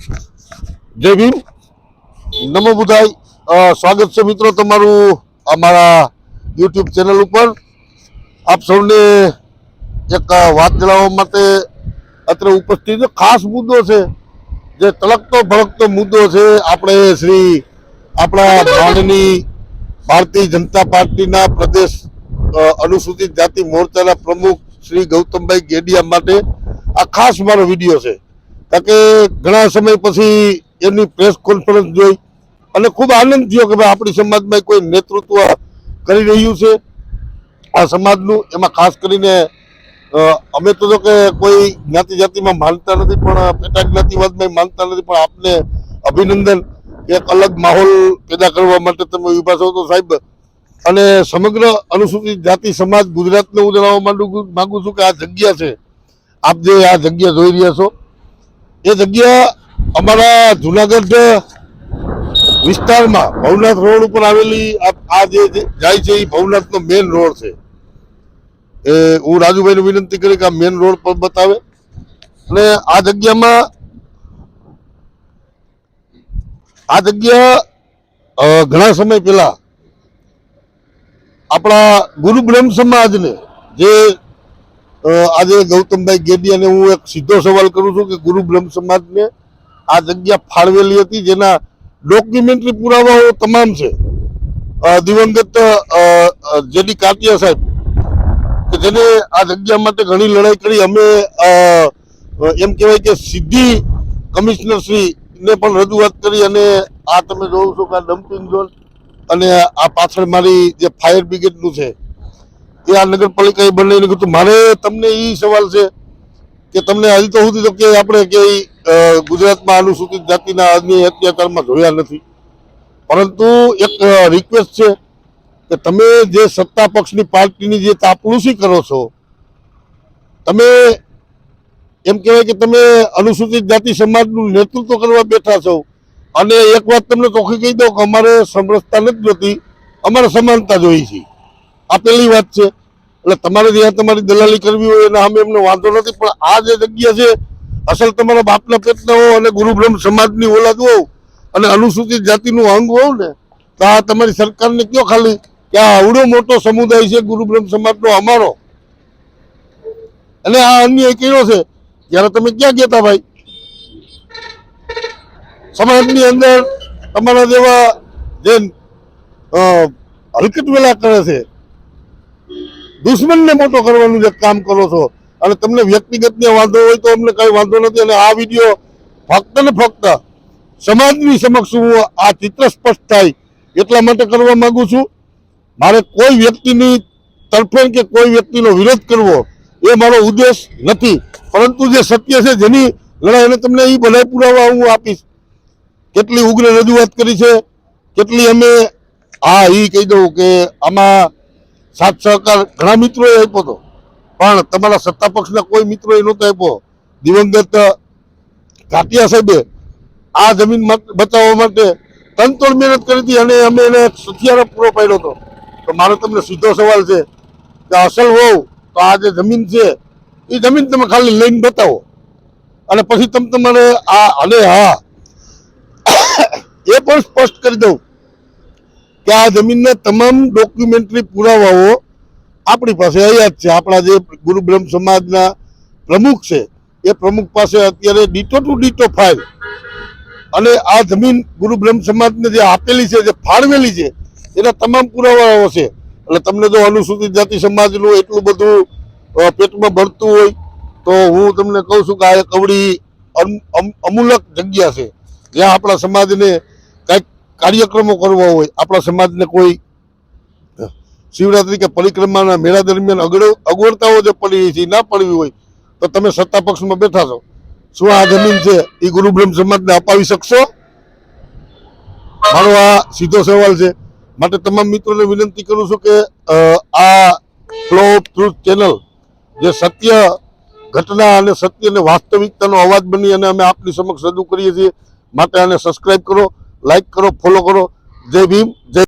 જય ભીમ. નમો બુધાય. સ્વાગત છે મિત્રો તમારું અમારા યુટ્યુબ ચેનલ ઉપર. આપ સૌને એક વાત જણાવવા માટે અત્રે ઉપસ્થિત ખાસ મુદ્દો છે. જે તલકતો ભળકતો મુદ્દો છે. આપણે શ્રી આપણા માનની ભારતીય જનતા પાર્ટીના પ્રદેશ અનુસૂચિત જાતિ મોરચાના પ્રમુખ શ્રી ગૌતમભાઈ ગેડિયા માટે આ ખાસ મારો વીડિયો છે. કે ઘણા સમય પછી એમની પ્રેસ કોન્ફરન્સ જોઈ અને ખૂબ આનંદ થયો કે ભાઈ આપણી સમાજમાં કોઈ નેતૃત્વ કરી રહ્યું છે. આ સમાજનું, એમાં ખાસ કરીને અમે તો કે કોઈ જ્ઞાતિ જાતિમાં માનતા નથી, પણ પેટા જ્ઞાતિવાદમાં માનતા નથી, પણ આપને અભિનંદન એક અલગ માહોલ પેદા કરવા માટે તમે ઊભા છો તો સાહેબ, અને સમગ્ર અનુસૂચિત જાતિ સમાજ ગુજરાતને હું જણાવવા માંગુ છું કે આ જગ્યા છે. આપ જે આ જગ્યા જોઈ રહ્યા છો એ જગ્યા અમારા જુનાગઢ વિસ્તારમાં ભવનાથ રોડ ઉપર આવેલી આ જે જાય છે એ ભવનાથનો મેઇન રોડ છે. એ હું રાજુભાઈને વિનંતી કરી કે આ મેઇન રોડ પર બતાવે. અને આ જગ્યામાં આ જગ્યા ઘણા સમય પહેલા આપણા ગુરુ બ્રહ્મ સમાજને જે આજે ગૌતમભાઈ ગેડી અને હું એક સીધો સવાલ કરું છું કે ગુરુ બ્રહ્મ સમાજને આ જગ્યા ફાળવેલી હતી જેના ડોક્યુમેન્ટરી પુરાવાઓ તમામ છે. દિવંગત જેડી કાટિયા સાહેબ, કે જેને આ જગ્યા માટે ઘણી લડાઈ કરી. અમે એમ કહેવાય કે સીધી કમિશનરશ્રી ને પણ રજૂઆત કરી અને આ તમે જોવો છો કે આ ડમ્પિંગ ઝોન અને આ પાછળ મારી જે ફાયર બ્રિગેડનું છે એ આ નગરપાલિકાએ બનાવીને કીધું મારે તમને એ સવાલ છે કે તમને હજી તો સુધી તો કે આપણે કે ગુજરાતમાં અનુસૂચિત જાતિના આદમી અત્યાચારમાં જોયા નથી. પરંતુ એક રિક્વેસ્ટ છે કે તમે જે સત્તા પક્ષની પાર્ટીની જે તાપલુસી કરો છો, તમે એમ કહેવાય કે તમે અનુસૂચિત જાતિ સમાજનું નેતૃત્વ કરવા બેઠા છો. અને એક વાત તમને ચોખ્ખી કહી દો કે અમારે સમરસતા નથી જોતી, અમારે સમાનતા જોઈએ છે. આ પહેલી વાત છે. એટલે તમારે જ્યાં તમારી દલાલી કરવી હોય એના અમે એમને વાંધો નથી, પણ આ જે જગ્યા છે, અસલ તમારા બાપના પેટના હો અને ગુરુ બ્રહ્મ સમાજની ઓલાદ હોવ અને અનુસૂચિત જાતિનું અંગ હોવ ને, તો આ તમારી સરકારને કયો ખાલી કે આ આવડો મોટો સમુદાય છે ગુરુ બ્રહ્મ સમાજનો અમારો? અને આ અન્ય કયો છે, જ્યારે તમે ક્યાં ગયા ભાઈ? સમાજની અંદર તમારા જેવા જે હલકટ વેલા કરે છે દુશ્મનને મોટો કરવાનું જે કામ કરો છો. અને તમને વ્યક્તિગત ને વાંધો હોય તો અમને કઈ વાંધો નથી. અને આ વીડિયો ફક્ત ને ફક્ત સમાજની સમક્ષ હું આ ચિત્ર સ્પષ્ટ થાય એટલા માટે કરવા માંગુ છું. મારે કોઈ વ્યક્તિની તરફેણ કે કોઈ વ્યક્તિનો વિરોધ કરવો એ મારો ઉદ્દેશ નથી. પરંતુ જે સત્ય છે જેની લડાઈ અને તમને એ બધા પુરાવા હું આપીશ. કેટલી ઉગ્ર રજૂઆત કરી છે. કેટલી અમે હા એ કહી દઉં કે આમાં સાથ સહકાર ઘણા મિત્રોએ આપ્યો હતો પણ તમારા સત્તા પક્ષના કોઈ મિત્રોએ નહોતો આપ્યો. દિવંગત કાટિયા સાહેબે આ જમીન બચાવવા માટે તનતોડ મહેનત કરી હતી અને અમે એને સથિયારો પૂરો પાડ્યો હતો. તો મારો તમને સીધો સવાલ છે કે અસલ હોવ તો આ જે જમીન છે, એ જમીન તમે ખાલી લઈને બતાવો. અને પછી તમે તમારે આ અને હા, એ પણ સ્પષ્ટ કરી દઉં. કે આ જમીનના તમામ ડોક્યુમેન્ટરી પુરાવાઓ આપણી પાસે અહીંયા જ છે. આપણા જે ગુરુ બ્રહ્મ સમાજના પ્રમુખ છે, એ પ્રમુખ પાસે અત્યારે ડીટો ટુ ડીટો ફાઇલ. અને આ જમીન ગુરુ બ્રહ્મ સમાજને જે આપેલી છે, જે ફાળવેલી છે, એના તમામ પુરાવાઓ છે. એટલે તમને જો અનુસૂચિત જાતિ સમાજનું એટલું બધું પેટમાં ભરતું હોય, તો હું તમને કહું છું કે આ એક અવળી અમ- અમ- અમૂલક જગ્યા છે. જ્યાં આપણા સમાજને કંઈક કાર્યક્રમો કરવા હોય, આપણા સમાજને કોઈ શિવરાત્રી કે પરિક્રમાના મેળા દરમિયાન અગડ, અગવડતાઓ જે પડી છે ના પડવી હોય, તો તમે સત્તા પક્ષમાં બેઠા છો. શું આ જમીન છે એ ગુરુ બ્રહ્મ સમાજને અપાવી શકશો? મારો આ સીધો સવાલ છે. માટે તમામ મિત્રોને વિનંતી કરું છું કે આ ફ્લો ઓફ ટ્રુથ ચેનલ જે સત્ય ઘટના અને સત્ય અને વાસ્તવિકતાનો અવાજ બની અને અમે આપની સમક્ષ રજૂ કરીએ છીએ. માટે આને સબસ્ક્રાઇબ કરો. લાઈક કરો ફોલો કરો જય ભીમ જય